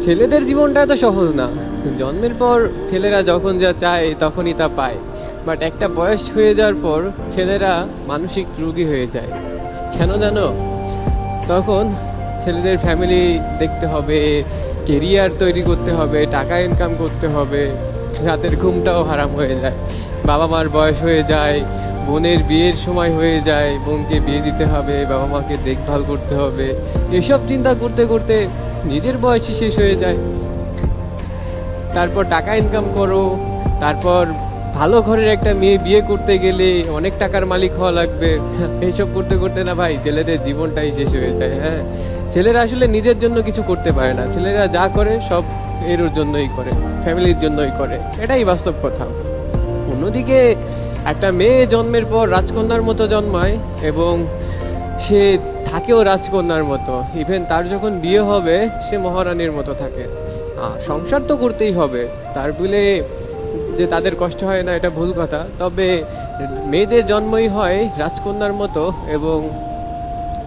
ছেলেদের জীবনটা এত সহজ না। জন্মের পর ছেলেরা যখন যা চায়, তখনই তা পায়। বাট একটা বয়স হয়ে যাওয়ার পর ছেলেরা মানসিক রোগী হয়ে যায়। কেন জানো? তখন ছেলেদের ফ্যামিলি দেখতে হবে কেরিয়ার তৈরি করতে হবে, টাকা ইনকাম করতে হবে। রাতের ঘুমটাও হারাম হয়ে যায়। বাবা মার বয়স হয়ে যায়, বোনের বিয়ের সময় হয়ে যায়, বোনকে বিয়ে দিতে হবে বাবা মাকে দেখভাল করতে হবে। এসব চিন্তা করতে করতে নিজের বয়সই শেষ হয়ে যায়। তারপর টাকা ইনকাম করো, তারপর ভালো ঘরের একটা মেয়ে বিয়ে করতে গেলে অনেক টাকার মালিক হওয়া লাগবে। এইসব করতে করতে না ভাই, ছেলেদের জীবনটাই শেষ হয়ে যায় হ্যাঁ। ছেলেরা আসলে নিজের জন্য কিছু করতে পারে না। ছেলেরা যা করে সব এর জন্যই করে, ফ্যামিলির জন্যই করে। এটাই বাস্তব কথা। অন্যদিকে একটা মেয়ে জন্মের পর রাজকন্যার মতো জন্মায় এবং সে থাকেও রাজকন্যার মতো। ইভেন তার যখন বিয়ে হবে, সে মহারানীর মতো থাকে। সংসার তো করতেই হবে। তার বলে যে তাদের কষ্ট হয় না, এটা ভুল কথা। তবে মেয়েদের জন্মই হয় রাজকন্যার মতো এবং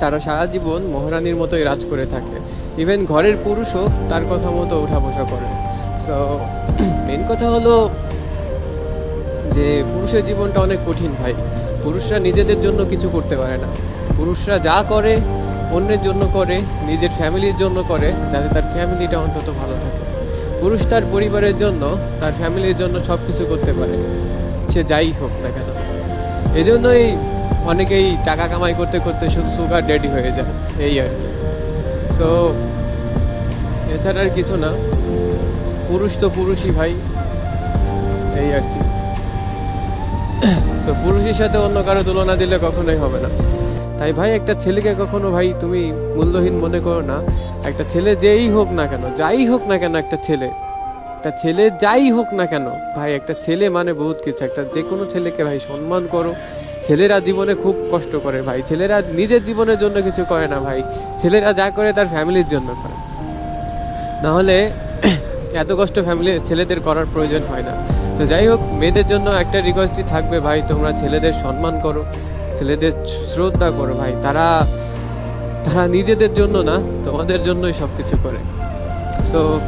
তারা সারা জীবন মহারানীর মতোই রাজ করে থাকে। ইভেন ঘরের পুরুষও তার কথা মতো ওঠা বসা করে। সো মেন কথা হলো যে পুরুষের জীবনটা অনেক কঠিন ভাই। পুরুষরা নিজেদের জন্য কিছু করতে পারে না। পুরুষরা যা করে, অন্যের জন্য করে, নিজের ফ্যামিলির জন্য করে, যাতে তার ফ্যামিলিটা অন্তত ভালো থাকে। পুরুষ তার পরিবারের জন্য, তার ফ্যামিলির জন্য সব কিছু করতে পারে। সে যাই হোক না কেন। এজন্যই অনেকেই টাকা কামাই করতে করতে শুধু সুগার ড্যাডি হয়ে যায়, এই আর কি। তো এছাড়া আর কিছু না। পুরুষ তো পুরুষই ভাই, এই আর কি। তো পুরুষের সাথে অন্য কারও তুলনা দিলে কখনোই হবে না। তাই ভাই, একটা ছেলেকে কখনো ভাই, তুমি মূল্যহীন মনে করো না। একটা ছেলে যেই হোক না কেন, যাই হোক না কেন একটা ছেলে একটা ছেলে যাই হোক না কেন, ভাই, একটা ছেলে মানে বহুত কিছু। একটা যে কোনো ছেলেকে ভাই, সম্মান করো। ছেলেরা জীবনে খুব কষ্ট করে ভাই। ছেলেরা নিজের জীবনের জন্য কিছু করে না ভাই। ছেলেরা যা করে তার ফ্যামিলির জন্য করে। নাহলে এত কষ্ট ফ্যামিলি, ছেলেদের করার প্রয়োজন হয় না। তো যাই হোক, মেয়েদের জন্য একটা রিকোয়েস্টই থাকবে ভাই, তোমরা ছেলেদের সম্মান করো, ছেলেদের শ্রদ্ধা করো ভাই। তারা তারা নিজেদের জন্য না, তোমাদের জন্যই সব কিছু করে। সো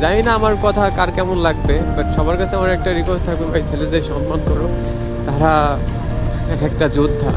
জানি না আমার কথা কার কেমন লাগবে বাট সবার কাছে আমার একটা রিকোয়েস্ট থাকবে ভাই, ছেলেদের সম্মান করো। তারা एक जोत था